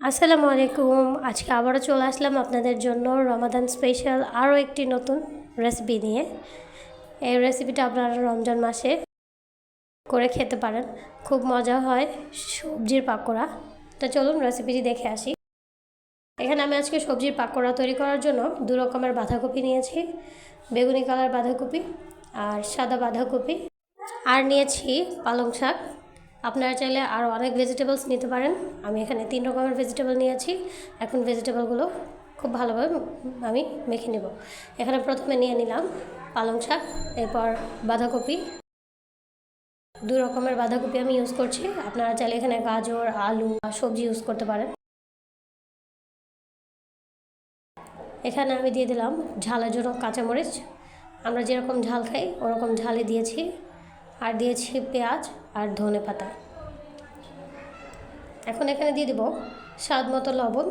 আসসালামু আলাইকুম। আজকে আবারও চলে আসলাম আপনাদের জন্য রমাদান স্পেশাল আরও একটি নতুন রেসিপি নিয়ে। এই রেসিপিটা আপনারা রমজান মাসে করে খেতে পারেন। খুব মজা হয় সবজির পাকোড়া। তো চলুন রেসিপিটি দেখে আসি। এখানে আমি আজকে সবজির পাকোড়া তৈরি করার জন্য দু রকমের বাঁধাকপি নিয়েছি। বেগুনি কালার বাঁধাকপি আর সাদা বাঁধাকপি। আর নিয়েছি পালং শাক। আপনারা চাইলে আরও অনেক ভেজিটেবলস নিতে পারেন। আমি এখানে তিন রকমের ভেজিটেবল নিয়েছি। এখন ভেজিটেবলগুলো খুব ভালোভাবে আমি মেখে নেব। এখানে প্রথমে নিয়ে নিলাম পালং শাক, এরপর বাঁধাকপি। দু রকমের বাঁধাকপি আমি ইউজ করছি। আপনারা চাইলে এখানে গাজর, আলু সবজি ইউজ করতে পারেন। এখানে আমি দিয়ে দিলাম ঝালের জন্য কাঁচামরিচ। আমরা যেরকম ঝাল খাই, ওরকম ঝালে দিয়েছি। আর দিয়েছি পেঁয়াজ আর ধনে পাতা। এখন এখানে দিয়ে দেব স্বাদ মতো লবণ।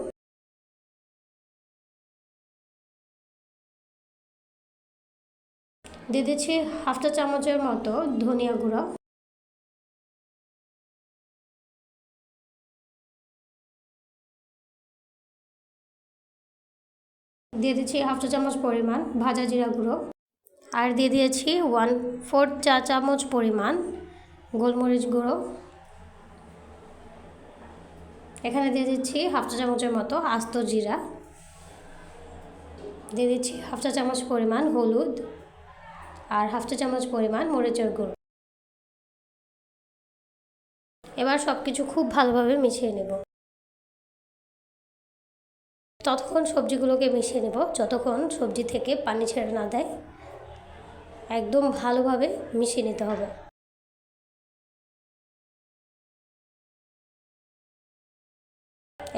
দিয়ে দিচ্ছি হাফটা চামচের মতো ধনিয়া গুঁড়ো। দিয়ে দিচ্ছি হাফ চা চামচ পরিমাণ ভাজা জিরা গুঁড়ো। আর দিয়ে দিয়েছি ওয়ান ফোর চা চামচ পরিমাণ গোলমরিচ গুঁড়ো। এখানে দিয়ে দিচ্ছি হাফ চা চামচের মতো আস্ত জিরা। দিয়ে দিচ্ছি হাফ চা চামচ পরিমাণ হলুদ আর হাফ চা চামচ পরিমাণ মরিচের গুঁড়ো। এবার সব কিছু খুব ভালোভাবে মিশিয়ে নেব। ততক্ষণ সবজিগুলোকে মিশিয়ে নেব, যতক্ষণ সবজি থেকে পানি ছেড়ে না দেয়। একদম ভালোভাবে মিশিয়ে নিতে হবে।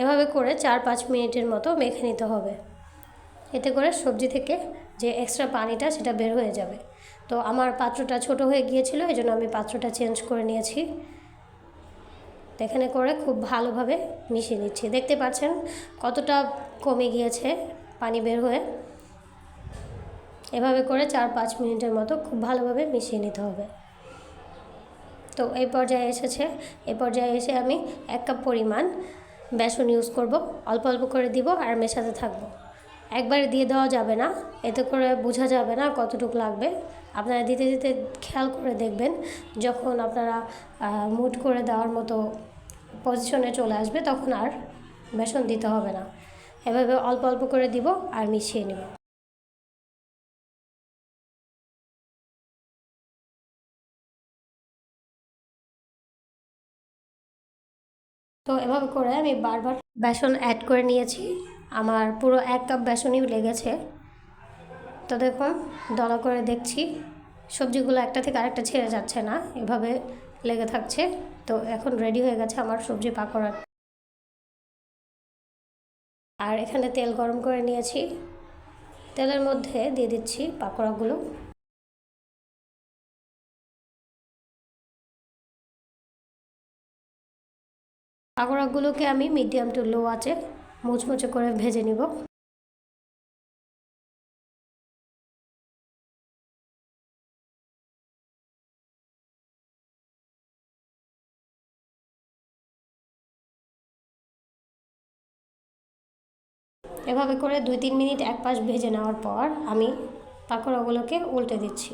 এভাবে করে চার পাঁচ মিনিটের মতো মেখে নিতে হবে। এতে করে সবজি থেকে যে এক্সট্রা পানিটা সেটা বের হয়ে যাবে। তো আমার পাত্রটা ছোট হয়ে গিয়েছিল এই জন্য আমি পাত্রটা চেঞ্জ করে নিয়েছি। এখানে করে খুব ভালোভাবে মিশিয়ে নিচ্ছি। দেখতে পাচ্ছেন কতটা কমে গিয়েছে পানি বের হয়ে। এভাবে করে চার পাঁচ মিনিটের মতো খুব ভালোভাবে মিশিয়ে নিতে হবে। তো এই পর্যায়ে এসেছে, এই পর্যায়ে এসে আমি এক কাপ পরিমাণ বেসন ইউজ করব, অল্প অল্প করে দিব আর মেশাতে থাকব। একবারে দিয়ে দেওয়া যাবে না, এতে করে বোঝা যাবে না কতটুকু লাগবে। আপনারা দিতে দিতে খেয়াল করে দেখবেন, যখন আপনারা মুট করে দেওয়ার মতো পজিশনে চলে আসবে, তখন আর বেসন দিতে হবে না। এভাবে অল্প অল্প করে দিব আর মিশিয়ে নেব। তো এভাবে করে আমি বারবার বেসন অ্যাড করে নিয়েছি। আমার পুরো এক কাপ বেসনই লেগেছে। তো দেখুন, দলা করে দেখছি, সবজিগুলো একটা থেকে আরেকটা ছেড়ে যাচ্ছে না, এভাবে লেগে থাকছে। তো এখন রেডি হয়ে গেছে আমার সবজি পাকোড়া। আর এখানে তেল গরম করে নিয়েছি। তেলের মধ্যে দিয়ে দিচ্ছি পাকোড়াগুলো। পাকোড়াগুলোকে আমি মিডিয়াম টু লো আছে মুচমুচে করে ভেজে নিব। এভাবে করে দুই তিন মিনিট এক পাশ ভেজে নেওয়ার পর আমি পাকোড়াগুলোকে উল্টে দিচ্ছি।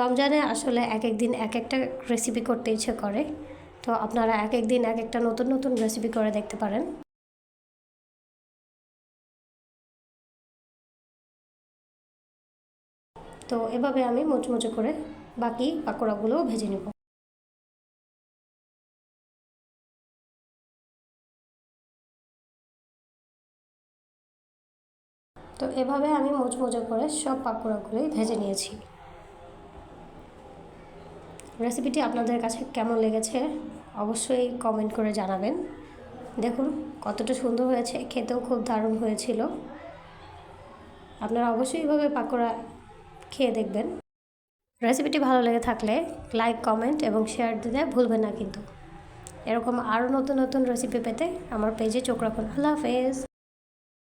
রমজানে আসলে এক এক দিন এক একটা রেসিপি করতে ইচ্ছে করে। তো আপনারা এক এক দিন এক একটা নতুন নতুন রেসিপি করে দেখতে পারেন। তো এভাবে আমি মুচমুচে করে বাকি পাকোড়াগুলোও ভেজে নেব। তো এভাবে আমি মোচমোচে করে সব পাকোড়াগুলোই ভেজে নিয়েছি। রেসিপিটি আপনাদের কাছে কেমন লেগেছে অবশ্যই কমেন্ট করে জানাবেন। দেখুন, কতটা সুন্দর হয়েছে, খেতেও খুব দারুণ হয়েছিল। আপনারা অবশ্যই এইভাবে পাকোড়া খেয়ে দেখবেন। রেসিপিটি ভালো লেগে থাকলে লাইক কমেন্ট এবং শেয়ার দিতে ভুলবেন না কিন্তু। এরকম আরও নতুন নতুন রেসিপি পেতে আমার পেজে চোখ রাখুন। আল্লাহ হাফেজ।